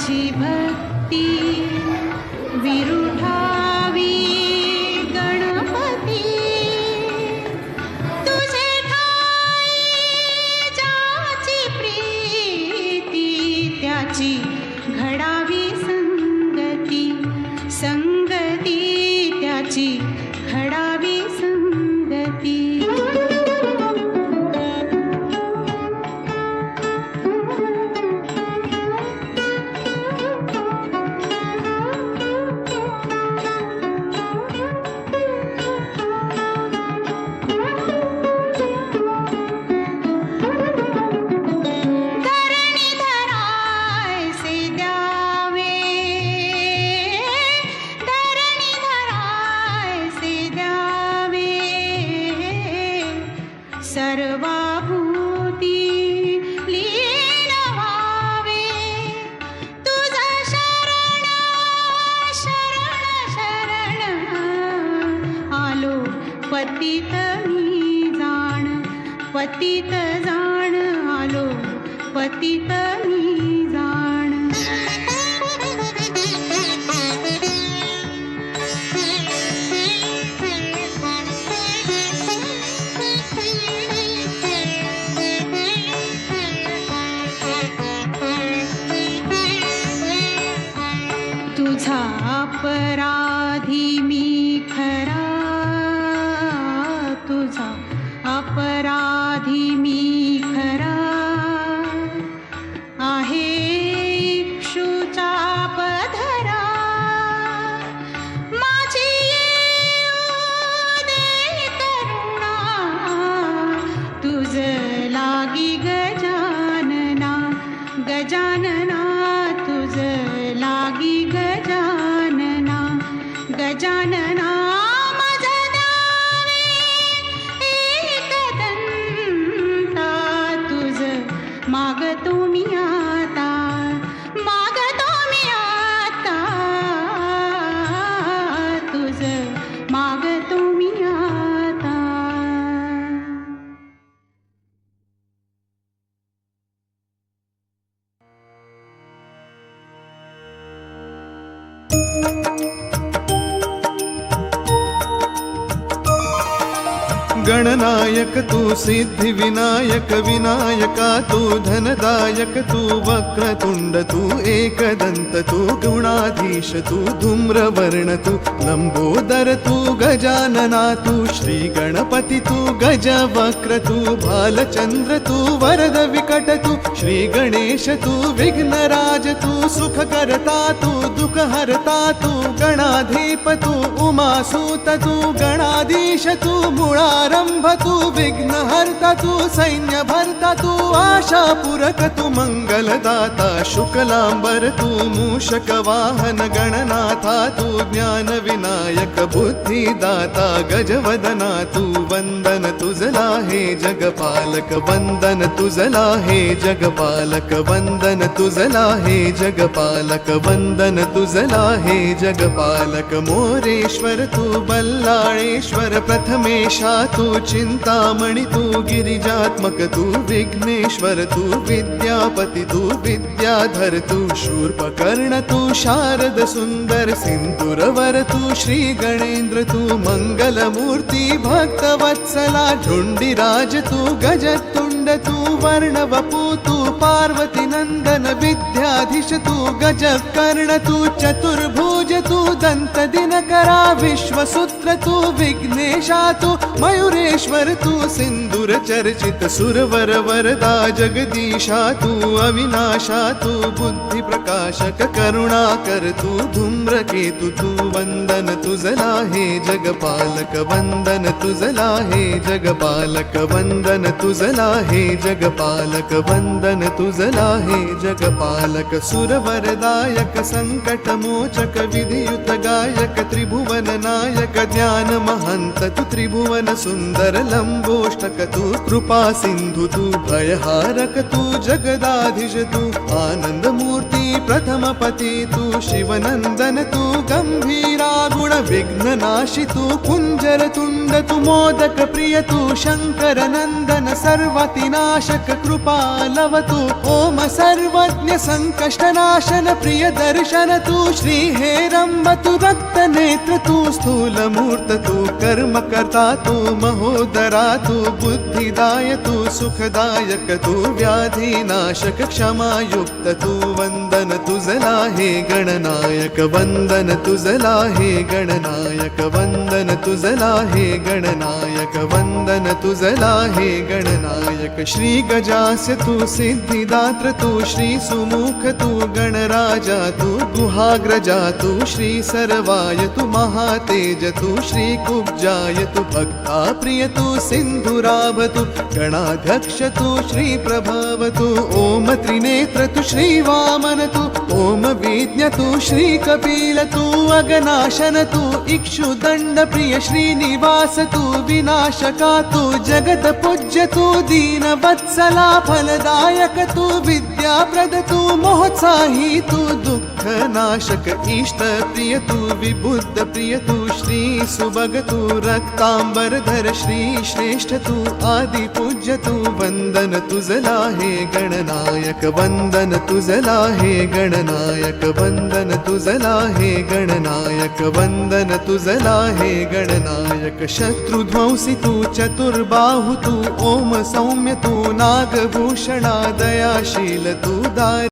期盼 पतित मी जाण पतित आलो पतित मी अपराधी मी खरा तुझा अपराधी मी खरा आहे इक्षुचा पधरा गजानना गणनायक तू सिद्धिविनायक, विनायका तू धनदायक, तू वक्रतुंड तू एकदंत, तू गुणाधीश, तू धूम्रवर्ण, तू लंबोदर, तू गजानना, तू श्री गणपती तू गजवक्र, तू भालचंद्र तू वरद विकट, तू श्री गणेश तू विघ्नराज, तू सुखकर्ता, तू दुःखहर्ता, तू गणाधीप, तू उमासूत, तू गणाधीश तू मुळारंभ तू विघ्नहर्ता तू सैन्य भरता तू आशा पुरक तू मंगलदाता शुक्लांबर तू मूषक वाहन गणनाथा तू ज्ञान विनायक बुद्धिदाता गजवदना तू वंदन तुझला हे जगपालक वंदन तुझला हे जगपालक वंदन तुझला हे जगपालक वंदन तुझला हे जगपालक, मोरेश्वर तू बल्लाळेश्वर प्रथमेशा तू चिंतामणि तू गिरिजात्मक, तू विघ्नेश्वर, तू विद्यापति, तू विद्याधर, तू शूर्पकर्ण, तू शारद सुंदर, सिंदूरवर, तू श्री गणेंद्र तू मंगलमूर्ती भक्तवत्सला झुंडीराज तू गजतुंड, तू वर्णवपू, तू पार्वती नंदन विद्याधीश तू गज कर्ण, तू चतुर्भुज, तू दंत दिनकरा, विश्वसूत्र, तू विघ्नेशा, तू मयुरेश्वर, तू सिंदूर चर्चित सुरवर, वरदा जगदीशा, तू अविनाशा, तू बुद्धी प्रकाशक, करुणाकर, तू धूम्र धूम्रकेतु, तू वंदन तुझला हे जगपालक, वंदन तुझला हे जगपालक, वंदन तुझला हे जगपालक, वंदन तुझला हे जगपालक, सुरवरदायक संकटमोचक विधियुत गायक, त्रिभुवन नायक, ज्ञान महंत, तु त्रिभुवन सुंदर, लंबोष्टक, तू कृपा सिंधु, तू भयहारक, तू जगदाधिज तू आनंद मूर्ती प्रथम पती तू शिवनंदन, तू गंभीरा। गुण विघ्न नाशी तू कुंजर तुंड तू मोदक प्रिय तू शंकर नंदन सर्वतिनाशक कृपा लव तू ओम सर्वज्ञ संकष्ट नाशन हेरंब रक्त नेत्र तू स्थूल मूर्त तू, कर्म करता तू, महोदरा तू बुद्धिदाय तू, सुखदायक तू, व्याधी नाशक, क्षमायुक्त तू, वंदन तुझला हे गणनायक, वंदन तुझला हे गणनायक, वंदन तुझला हे गणनायक, वंदन तुझला हे गणनायक, श्री गजास्य तू सिद्धिदात्र तू, श्री सुमुख तू, गणराजा तू, गुहाग्रजा तू, श्री सर्वाय तू महातेज तू श्री कुब्जाय तू भक्ता प्रिय तू सिंधुराभ तू गणाध्यक्ष तू श्री प्रभाव तू ओम त्रिनेत्र तू श्री वामन तू विज्ञ तू श्री कपिल अगनाशन तू इक्षुदंड प्रिय श्रीनिवास तू विनाशका जगत पूज्य तू दीन वत्सला फलदायक तू विद्याप्रद तू मोहत्साही तू दुःख इष्ट प्रिय तू विबुद्ध, प्रिय तू श्री सुभग तू रक्तांबर धर, श्री श्रेष्ठ तू आदि पूज्य, तू वंदन तुझला हे गणनायक वंदन तुझला हे गणनायक वंदन तुझला हे गणनायक वंदन तुझला हे गणनायक शत्रुध्वंसी तू चतुर्बाहु, तू ओम सौम्य, तू नागभूषणा, दयाशील, तू दार